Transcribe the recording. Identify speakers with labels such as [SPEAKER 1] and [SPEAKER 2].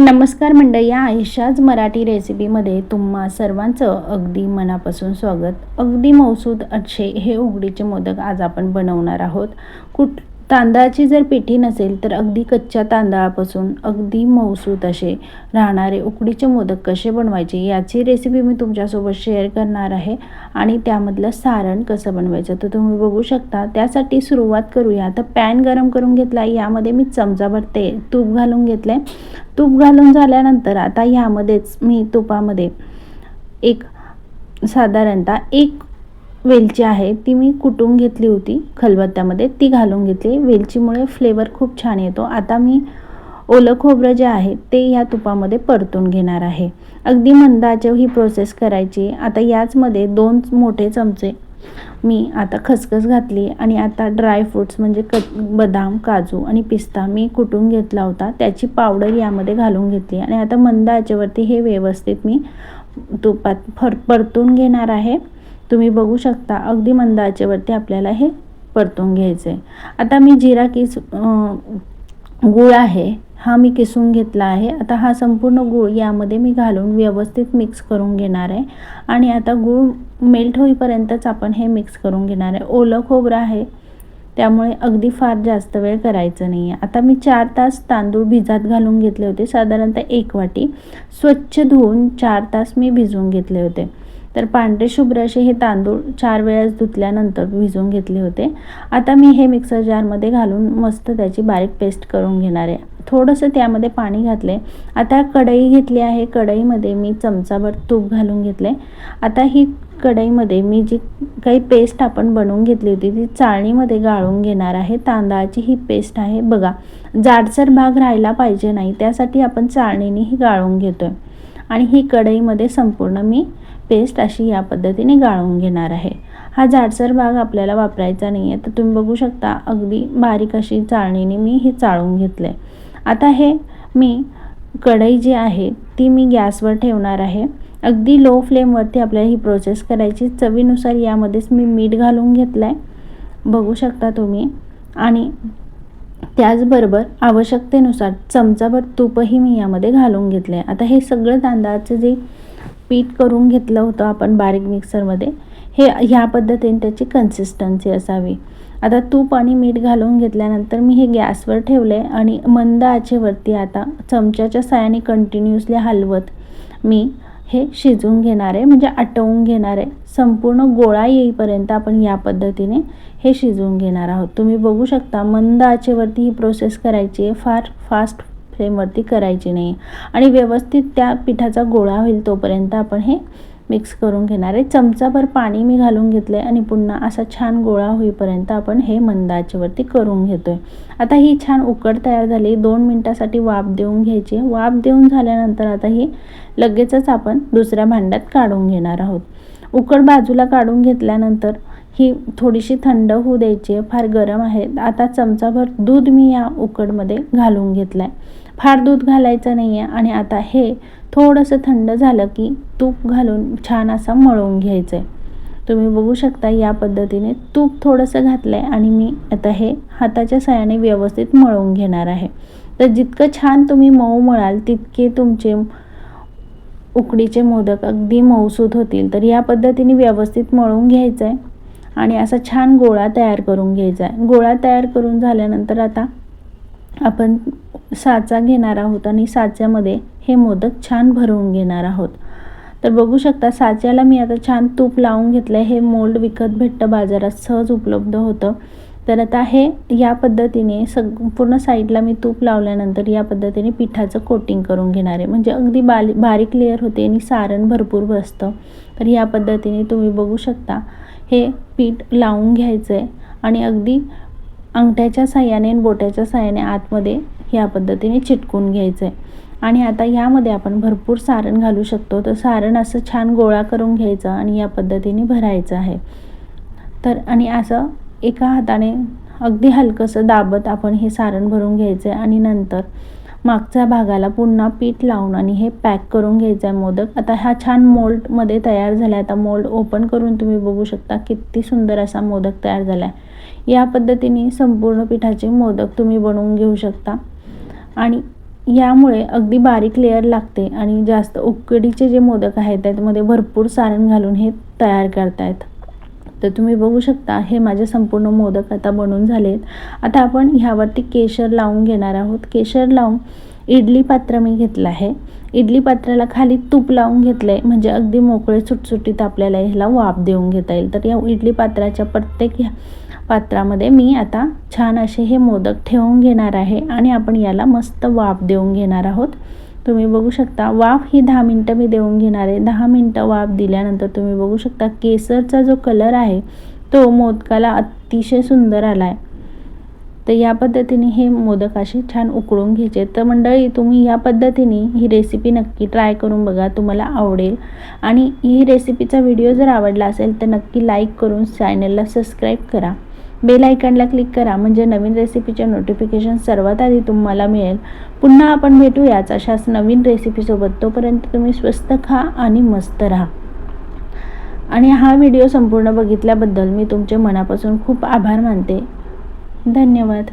[SPEAKER 1] नमस्कार मंडळी आयुष्याच मराठी रेसिपीमध्ये तुम्हा सर्वांचं अगदी मनापासून स्वागत. अगदी मौसूद अच्छे हे उघडीचे मोदक आज आपण बनवणार आहोत. कुठ तांदळाची जर पिठी नसेल तर अगदी कच्च्या तांदळापासून अगदी मौसूद असे राहणारे उकडीचे मोदक कसे बनवायचे याची रेसिपी मी तुमच्यासोबत शेअर करणार आहे आणि त्यामधलं सारण कसं बनवायचं तर तुम्ही बघू शकता. त्यासाठी सुरुवात करूया. तर पॅन गरम करून घेतला. यामध्ये मी चमचाभर ते तूप घालून घेतले. तूप घालून झाल्यानंतर आता ह्यामध्येच मी तुपामध्ये एक साधारणतः एक वेलची आहे ती मी कुटून घेतली होती खलबत्त्यामध्ये. ती घालून घेतली. वेलचीमुळे फ्लेवर खूप छान येतो. आता मी ओलं खोबरं जे आहे ते या तुपामध्ये परतून घेणार आहे. अगदी मंदाचे ही प्रोसेस करायची. आता याचमध्ये दोन मोठे चमचे मी आता खसखस घातली आणि आता ड्रायफ्रूट्स म्हणजे क बदाम काजू आणि पिस्ता मी कुटून घेतला होता. त्याची पावडर यामध्ये घालून घेतली आणि आता मंद आचेवरती हे व्यवस्थित मी तुपात फर परतून घेणार आहे. तुम्ही बघू शकता अगदी मंद आचेवरती आपल्याला हे परतून घ्यायचं आहे आता मी जिरा किस गूळ आहे हा मी किसून घेतला आहे. आता हा संपूर्ण गूळ यामध्ये मी घालून व्यवस्थित मिक्स करून घेणार आहे. आणि आता गूळ मेल्ट होईपर्यंतच आपण हे मिक्स करून घेणार आहे. ओलं खोबरं आहे त्यामुळे अगदी फार जास्त वेळ करायचं नाही आहे आता मी चार तास तांदूळ भिजात घालून घेतले होते साधारणतः एक वाटी. स्वच्छ धुवून चार तास मी भिजवून घेतले होते. तर पांढरे शुभ्र असे हे तांदूळ चार वेळेस धुतल्यानंतर भिजवून घेतले होते. आता मी हे मिक्सर जारमध्ये घालून मस्त त्याची बारीक पेस्ट करून घेणार आहे. थोडंसं त्यामध्ये पाणी घातले. आता कढई घेतली आहे. कढईमध्ये मी चमचाभर तूप घालून घेतले. आता ही कढईमध्ये मी जी काही पेस्ट आपण बनवून घेतली होती ती चाळणीमध्ये गाळून घेणार आहे. तांदळाची ही पेस्ट आहे. बघा जाडसर भाग राहायला पाहिजे नाही त्यासाठी आपण चाळणीने ही गाळून घेतो आहे आणि ही कढईमध्ये संपूर्ण मी पेस्ट अशी या पद्धतीने गाळून घेणार आहे. हा जाडसर भाग आपल्याला वापरायचा नाही आहे तर तुम्ही बघू शकता अगदी बारीक अशी चाळणीने मी हे चाळून घेतलं आहे आता हे मी कढई जी आहे ती मी गॅसवर ठेवणार आहे. अगदी लो फ्लेमवरती आपल्याला ही प्रोसेस करायची. चवीनुसार यामध्येच मी मीठ घालून घेतलं आहे बघू शकता तुम्ही. आणि त्याचबरोबर आवश्यकतेनुसार चमचाभर तूपही मी यामध्ये घालून घेतलं आहे आता हे सगळं तांदळाचं जे पीठ करून घेतलं होतं आपण बारीक मिक्सरमध्ये. हे ह्या पद्धतीने त्याची कन्सिस्टन्सी असावी. आता तूप आणि मीठ घालून घेतल्यानंतर मी हे गॅसवर ठेवले आणि मंद आचेवरती आता चमच्याच्या सायाने कंटिन्युअसली हलवत मी हे शिजवून घेणार आहे म्हणजे आटवून घेणार आहे. संपूर्ण गोळा येईपर्यंत आपण या पद्धतीने हे शिजवून घेणार आहोत. तुम्ही बघू शकता मंद आचेवरती ही प्रोसेस करायची आहे. फार फास्ट फ्लेमवरती करायची नाही. आणि व्यवस्थित त्या पिठाचा गोळा होईल तोपर्यंत आपण हे मिक्स करून घेणार आहे. चमचाभर पाणी मी घालून घेतलं आहे आणि पुन्हा असा छान गोळा होईपर्यंत आपण हे मंदाच्यावरती करून घेतो आहे आता ही छान उकड तयार झाली. दोन मिनटासाठी वाफ देऊन घ्यायची. वाफ देऊन झाल्यानंतर आता ही लगेचच आपण दुसऱ्या भांड्यात काढून घेणार आहोत. उकड बाजूला काढून घेतल्यानंतर ही थोडीशी थंड होऊ द्यायची आहे फार गरम आहे. आता चमचाभर दूध मी या उकडमध्ये घालून घेतलं आहे फार दूध घालायचं नाही आहे आणि आता हे थोडंसं थंड झालं की तूप घालून छान असा मळवून घ्यायचं आहे तुम्ही बघू शकता या पद्धतीने तूप थोडंसं घातलं आहे आणि मी आता हे हाताच्या सहाय्याने व्यवस्थित मळवून घेणार आहे. तर जितकं छान तुम्ही मऊ मळाल तितके तुमचे उकडीचे मोदक अगदी मऊसूत होतील. तर या पद्धतीने व्यवस्थित मळवून घ्यायचं आहे आणि असा छान गोळा तयार करून घ्यायचा आहे. गोळा तयार करून झाल्यानंतर आता आपण साचा घेणार आहोत आणि साच्यामध्ये हे मोदक छान भरवून घेणार आहोत. तर बघू शकता साच्याला मी आता छान तूप लावून घेतलं आहे हे मोल्ड विकत भेटतं बाजारात सहज उपलब्ध होतं. तर आता हे या पद्धतीने संपूर्ण साईडला मी तूप लावल्यानंतर या पद्धतीने पिठाचं कोटिंग करून घेणार आहे. म्हणजे अगदी बाली बारीक लेअर होते आणि सारण भरपूर बसतं. तर या पद्धतीने तुम्ही बघू शकता हे पीठ लावून घ्यायचं आहे आणि अगदी अंगठ्याच्या साह्याने आणि बोट्याच्या साह्याने आतमध्ये ह्या पद्धतीने चिटकून घ्यायचं आहे आणि आता यामध्ये आपण भरपूर सारण घालू शकतो. तर सारण असं छान गोळा करून घ्यायचं आणि या पद्धतीने भरायचं आहे. तर आणि असं एका हाताने अगदी हलकंसं दाबत आपण हे सारण भरून घ्यायचं आहे आणि नंतर मागच्या भागाला पुन्हा पीठ लावून आणि हे पॅक करून घ्यायचं आहे मोदक. आता हा छान मोल्डमध्ये तयार झाला आहे आता मोल्ड ओपन करून तुम्ही बघू शकता किती सुंदर असा मोदक तयार झाला आहे या पद्धतीने संपूर्ण पिठाचे मोदक तुम्ही बनवून घेऊ शकता. आणि यामुळे अगदी बारीक लेअर लागते आणि जास्त उकडीचे जे मोदक आहेत त्यामध्ये भरपूर सारण घालून हे तयार करतायत. तर तुम्ही बघू शकता हे माझे संपूर्ण मोदक आता बनून झालेत. आता आपण ह्यावरती केशर लावून घेणार आहोत. केशर लावून इडली पात्र मी घेतलं आहे. इडली पात्राला खाली तूप लावून घेतलं आहे म्हणजे अगदी मोकळे सुटसुटीत आपल्याला ह्याला वाफ देऊन घेता येईल. तर या इडली पात्राच्या प्रत्येक ह्या पात्रामध्ये मी आता छान असे हे मोदक ठेवून घेणार आहे आणि आपण याला मस्त वाफ देऊन घेणार आहोत. तुम्ही बघू शकता वाफ ही दहा मिनटं मी देऊन घेणार आहे. दहा मिनटं वाफ दिल्यानंतर तुम्ही बघू शकता केसरचा जो कलर आहे तो मोदकाला अतिशय सुंदर आला आहे तर या पद्धतीने हे मोदक असे छान उकळून घ्यायचे. तर मंडळी तुम्ही या पद्धतीने ही रेसिपी नक्की ट्राय करून बघा तुम्हाला आवडेल. आणि ही रेसिपीचा व्हिडिओ जर आवडला असेल तर नक्की लाईक करून चॅनलला सबस्क्राईब करा. बेल आयकॉनला क्लिक करा म्हणजे नवीन रेसिपीचे नोटिफिकेशन सर्वात आधी तुम्हाला मिळेल. पुन्हा आपण भेटूयाच अशाच नवीन रेसिपीसोबत तोपर्यंत तुम्ही स्वस्त खा आणि मस्त राहा. आणि हा व्हिडिओ संपूर्ण बघितल्याबद्दल मी तुमचे मनापासून खूप आभार मानते. धन्यवाद.